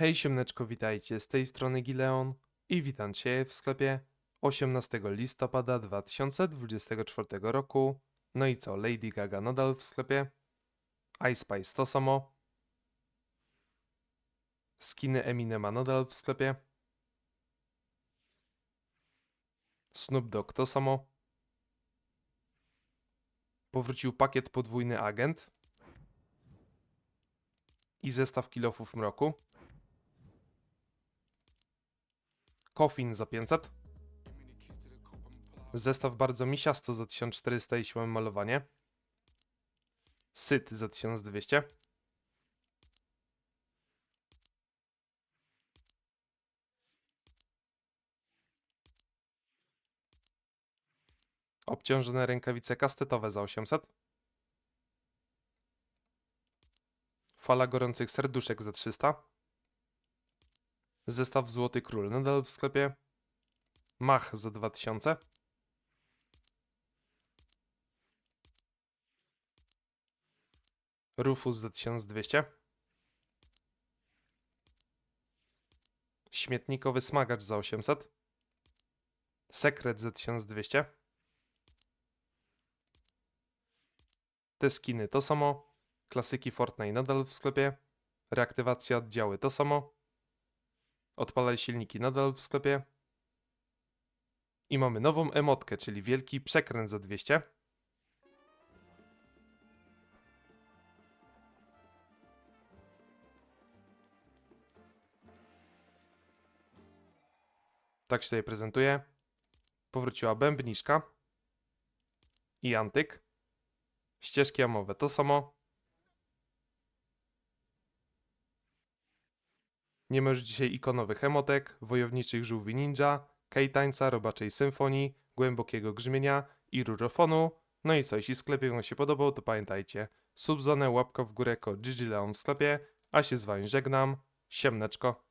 Hej siemneczko, witajcie, z tej strony Gileon i witam Cię w sklepie 18 listopada 2024 roku. No i co, Lady Gaga nadal w sklepie, iSpice to samo, skiny Eminema nadal w sklepie, Snoop Dogg to samo, powrócił pakiet podwójny agent i zestaw kilofów mroku. Coffin za 500. Zestaw bardzo misiasto za 1400 jeśli mamy malowanie. Syt za 1200. Obciążone rękawice kastetowe za 800. Fala gorących serduszek za 300. Zestaw Złoty Król nadal w sklepie. Mach za 2000. Rufus za 1200. Śmietnikowy smagacz za 800. Sekret za 1200. Te skiny to samo. Klasyki Fortnite nadal w sklepie. Reaktywacja oddziały to samo. Odpalaj silniki nadal w sklepie. I mamy nową emotkę, czyli wielki przekręt za 200. Tak się tutaj prezentuje. Powróciła bębniczka. I antyk. Ścieżki amowe to samo. Nie ma już dzisiaj ikonowych emotek, wojowniczych żółwi ninja, kejtańca, robaczej symfonii, głębokiego grzmienia i rurofonu. No i co, jeśli sklep wam się podobał, to pamiętajcie, subzonę, łapka w górę, kod GGLeon w sklepie, a się z wami żegnam, siemneczko.